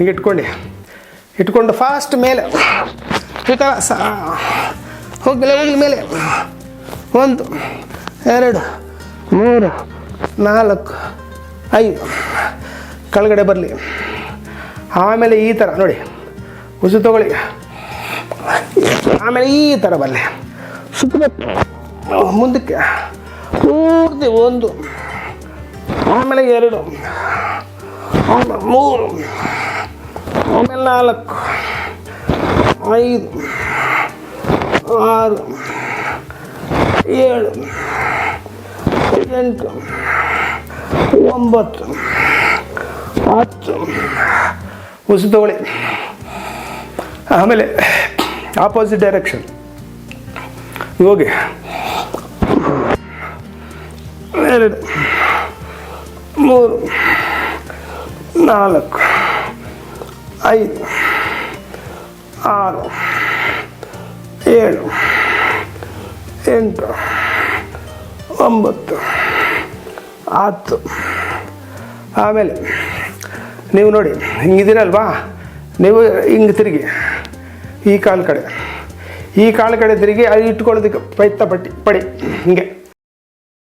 ಹಿಂಗೆ ಇಟ್ಕೊಂಡು. ಇಟ್ಕೊಂಡು ಫಾಸ್ಟ್ ಮೇಲೆ. ಸ, ಹೋಗಲಿ ಹೋಗಲಿ ಮೇಲೆ. ಒಂದು, ಎರಡು, ಮೂರು, ನಾಲ್ಕು, ಐದು. ಕೆಳಗಡೆ ಬರಲಿ. ಆಮೇಲೆ ಈ ಥರ ನೋಡಿ. ಉಸು ತಗೊಳ್ಳಿ. ಆಮೇಲೆ ಈ ಥರ ಬರಲಿ. ಸುತ್ತಬೇಕು ಮುಂದಕ್ಕೆ. ಪೂರ್ತಿ ಒಂದು, ಆಮೇಲೆ ಎರಡು ಮೂರು. ಆಮೇಲೆ ನಾಲ್ಕು, ಐದು, ಆರು, ಏಳು, ಎಂಟು, ಒಂಬತ್ತು, ಹತ್ತು. ಉಸು ತಗೊಳ್ಳಿ. ಆಮೇಲೆ ಆಪೋಸಿಟ್ ಡೈರೆಕ್ಷನ್ ಹೋಗಿ. ಎರಡು, ಮೂರು, ನಾಲ್ಕು. ಐದು, ಆರು, ಏಳು, ಎಂಟು, ಒಂಬತ್ತು, ಹತ್ತು. ಆಮೇಲೆ ನೀವು ನೋಡಿ, ಹಿಂಗಿದ್ದೀರಲ್ವಾ? ನೀವು ಹಿಂಗೆ ತಿರುಗಿ, ಈ ಕಾಲು ಕಡೆ. ಈ ಕಾಲು ಕಡೆ ತಿರುಗಿ ಅದು ಇಟ್ಕೊಳ್ಳೋದಕ್ಕೆ ಪೈತ ಪಟ್ಟಿ ಪಡಿ, ಹಿಂಗೆ.